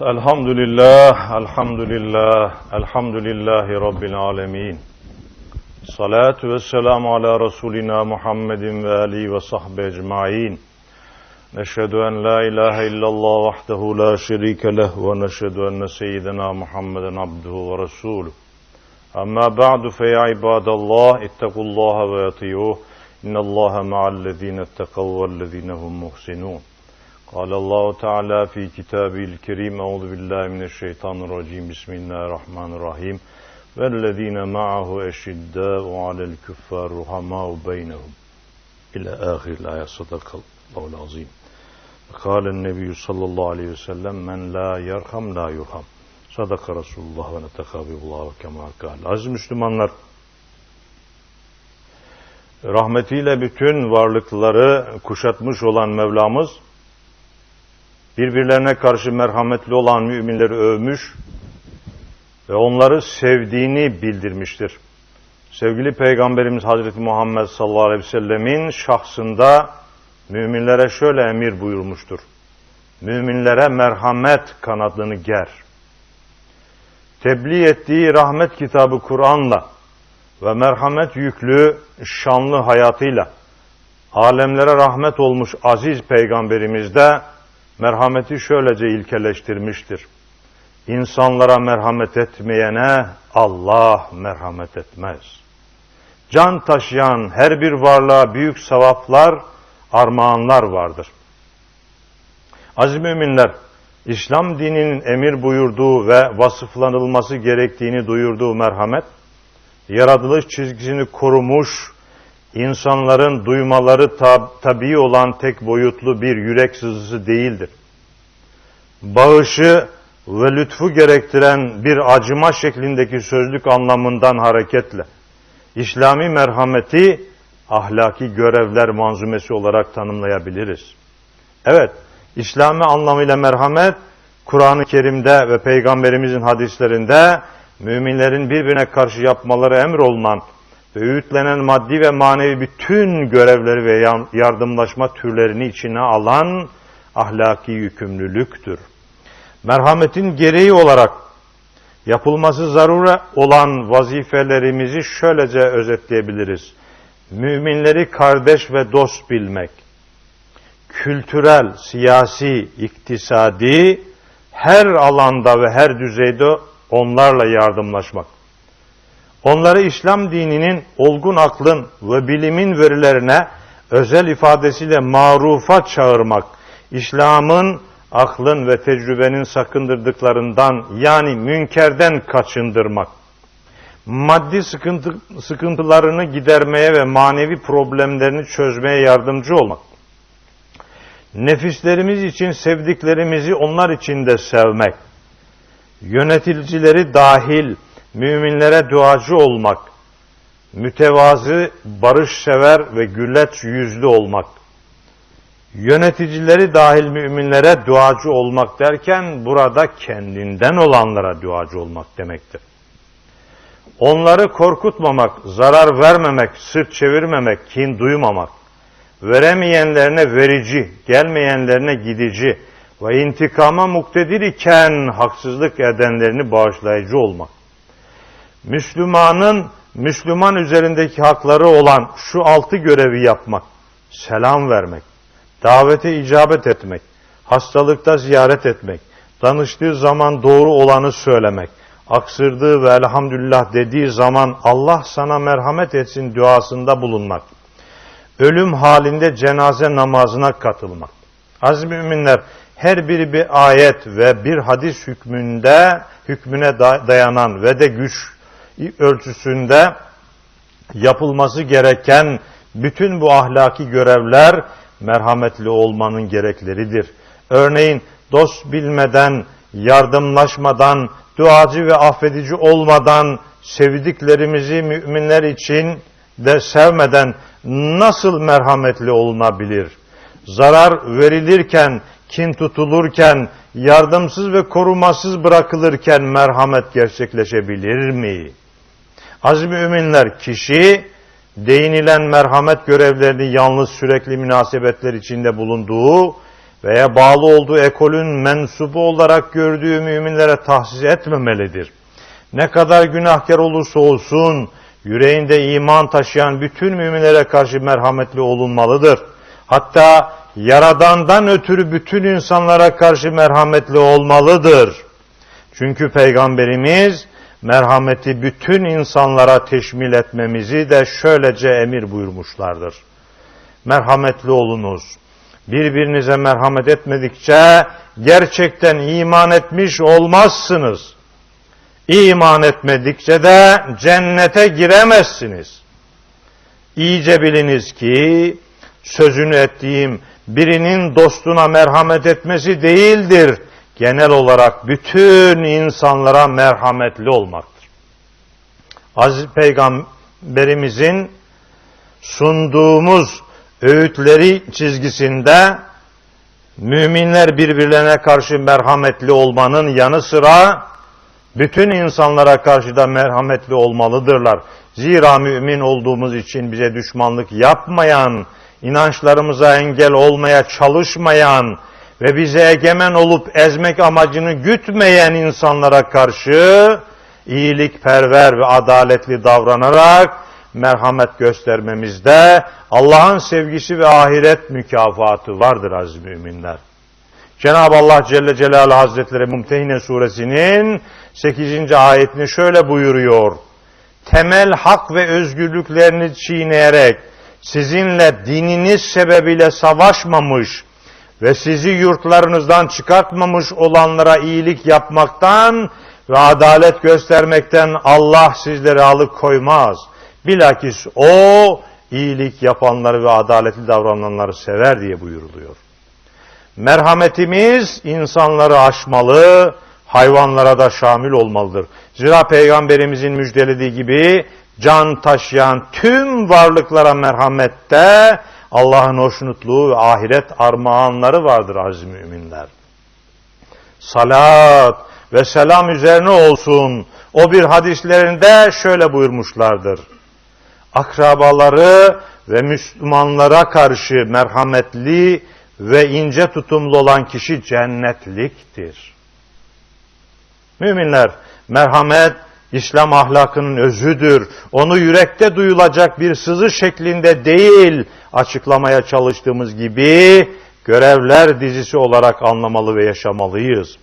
الحمد لله الحمد لله الحمد لله رب العالمين صلاة والسلام على رسولنا محمد وآله وصحبه أجمعين نشهد أن لا إله إلا الله وحده لا شريك له ونشهد أن سيدنا محمدا عبده ورسوله أما بعد فيا عباد الله اتقوا الله وأطيعوه إن الله مع الذين اتقوا والذين هم محسنون قال الله تعالى في كتابه الكريم أعوذ بالله من الشيطان الرجيم بسم الله الرحمن الرحيم والذين معه أشداء على الكفار رحماء بينهم إلى آخر الآية صدق الله العظيم قال النبي صلى الله عليه وسلم من لا يرحم لا يرحم صدق رسول الله ve netekabirullah kema kal. Aziz Müslümanlar, rahmetiyle bütün varlıkları kuşatmış olan Mevlamız, birbirlerine karşı merhametli olan müminleri övmüş ve onları sevdiğini bildirmiştir. Sevgili Peygamberimiz Hazreti Muhammed sallallahu aleyhi ve sellemin şahsında müminlere şöyle emir buyurmuştur. Müminlere merhamet kanadını ger. Tebliğ ettiği rahmet kitabı Kur'an'la ve merhamet yüklü şanlı hayatıyla alemlere rahmet olmuş aziz peygamberimiz de merhameti şöylece ilkeleştirmiştir. İnsanlara merhamet etmeyene Allah merhamet etmez. Can taşıyan her bir varlığa büyük sevaplar, armağanlar vardır. Aziz müminler, İslam dininin emir buyurduğu ve vasıflanılması gerektiğini duyurduğu merhamet, yaratılış çizgisini korumuş, insanların duymaları tab tabii olan tek boyutlu bir yürek sızısı değildir. Bağışı ve lütfu gerektiren bir acıma şeklindeki sözlük anlamından hareketle, İslami merhameti ahlaki görevler manzumesi olarak tanımlayabiliriz. Evet, İslami anlamıyla merhamet, Kur'an-ı Kerim'de ve Peygamberimizin hadislerinde müminlerin birbirine karşı yapmaları emir olunan ve öğütlenen maddi ve manevi bütün görevleri ve yardımlaşma türlerini içine alan ahlaki yükümlülüktür. Merhametin gereği olarak yapılması zarure olan vazifelerimizi şöylece özetleyebiliriz. Müminleri kardeş ve dost bilmek, kültürel, siyasi, iktisadi her alanda ve her düzeyde onlarla yardımlaşmak. Onları İslam dininin olgun aklın ve bilimin verilerine özel ifadesiyle marufa çağırmak, İslam'ın aklın ve tecrübenin sakındırdıklarından yani münkerden kaçındırmak, maddi sıkıntı, sıkıntılarını gidermeye ve manevi problemlerini çözmeye yardımcı olmak, nefislerimiz için sevdiklerimizi onlar için de sevmek, yöneticileri dahil müminlere duacı olmak, mütevazı, barışsever ve güleç yüzlü olmak, yöneticileri dahil müminlere duacı olmak derken burada kendinden olanlara duacı olmak demektir. Onları korkutmamak, zarar vermemek, sırt çevirmemek, kin duymamak, veremeyenlerine verici, gelmeyenlerine gidici ve intikama muktedir iken haksızlık edenlerini bağışlayıcı olmak. Müslümanın Müslüman üzerindeki hakları olan şu altı görevi yapmak, selam vermek, davete icabet etmek, hastalıkta ziyaret etmek, danıştığı zaman doğru olanı söylemek, aksırdığı ve elhamdülillah dediği zaman Allah sana merhamet etsin duasında bulunmak, ölüm halinde cenaze namazına katılmak. Aziz müminler, her biri bir ayet ve bir hadis hükmünde, hükmüne dayanan ve de güç ölçüsünde yapılması gereken bütün bu ahlaki görevler merhametli olmanın gerekleridir. Örneğin dost bilmeden, yardımlaşmadan, duacı ve affedici olmadan sevdiklerimizi müminler için de sevmeden nasıl merhametli olunabilir? Zarar verilirken, kin tutulurken, yardımsız ve korumasız bırakılırken merhamet gerçekleşebilir mi? Aziz müminler kişi değinilen merhamet görevlerini yalnız sürekli münasebetler içinde bulunduğu veya bağlı olduğu ekolün mensubu olarak gördüğü müminlere tahsis etmemelidir. Ne kadar günahkar olursa olsun yüreğinde iman taşıyan bütün müminlere karşı merhametli olunmalıdır. Hatta Yaradan'dan ötürü bütün insanlara karşı merhametli olmalıdır. Çünkü Peygamberimiz merhameti bütün insanlara teşmil etmemizi de şöylece emir buyurmuşlardır. Merhametli olunuz. Birbirinize merhamet etmedikçe gerçekten iman etmiş olmazsınız. İman etmedikçe de cennete giremezsiniz. İyice biliniz ki sözünü ettiğim birinin dostuna merhamet etmesi değildir. Genel olarak bütün insanlara merhametli olmaktır. Aziz Peygamberimizin sunduğumuz öğütleri çizgisinde müminler birbirlerine karşı merhametli olmanın yanı sıra bütün insanlara karşı da merhametli olmalıdırlar. Zira mümin olduğumuz için bize düşmanlık yapmayan, inançlarımıza engel olmaya çalışmayan ve bize egemen olup ezmek amacını gütmeyen insanlara karşı iyilikperver ve adaletli davranarak merhamet göstermemizde Allah'ın sevgisi ve ahiret mükafatı vardır aziz müminler. Cenab-ı Allah Celle Celaluhu Hazretleri Mumtehine suresinin 8. ayetini şöyle buyuruyor. Temel hak ve özgürlüklerini çiğneyerek sizinle dininiz sebebiyle savaşmamış ve sizi yurtlarınızdan çıkartmamış olanlara iyilik yapmaktan ve adalet göstermekten Allah sizleri alıkoymaz. Bilakis o iyilik yapanları ve adaletli davrananları sever diye buyuruluyor. Merhametimiz insanları aşmalı, hayvanlara da şamil olmalıdır. Zira Peygamberimizin müjdelediği gibi can taşıyan tüm varlıklara merhamette Allah'ın hoşnutluğu ve ahiret armağanları vardır aziz müminler. Salat ve selam üzerine olsun. O bir hadislerinde şöyle buyurmuşlardır. Akrabaları ve Müslümanlara karşı merhametli ve ince tutumlu olan kişi cennetliktir. Müminler, merhamet İslam ahlakının özüdür. Onu yürekte duyulacak bir sızı şeklinde değil, açıklamaya çalıştığımız gibi görevler dizisi olarak anlamalı ve yaşamalıyız.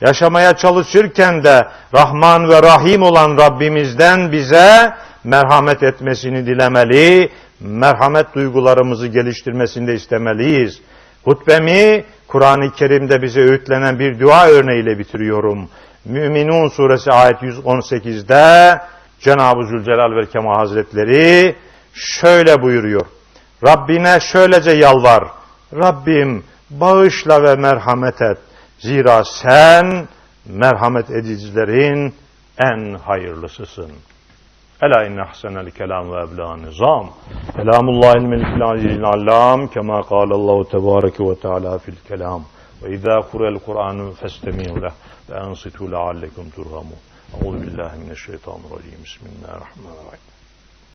Yaşamaya çalışırken de Rahman ve Rahim olan Rabbimizden bize merhamet etmesini dilemeli, merhamet duygularımızı geliştirmesini de istemeliyiz. Hutbemi Kur'an-ı Kerim'de bize öğütlenen bir dua örneğiyle bitiriyorum. Müminun suresi ayet 118'de Cenab-ı Zülcelal ve Kemal Hazretleri şöyle buyuruyor. Rabbine şöylece yalvar. Rabbim bağışla ve merhamet et. Zira sen merhamet edicilerin en hayırlısısın. Ela inne ahsenel kelam ve ebla nizam. Kelamullahil melikil azizil allam kema kâlallahu tebâreke ve teâlâ fil kelam. وإذا قرأ القرآن فاستمعوا له وأنصتوا لعلكم ترهمون أعوذ بالله من الشيطان الرجيم. بسم الله الرحمن الرحيم.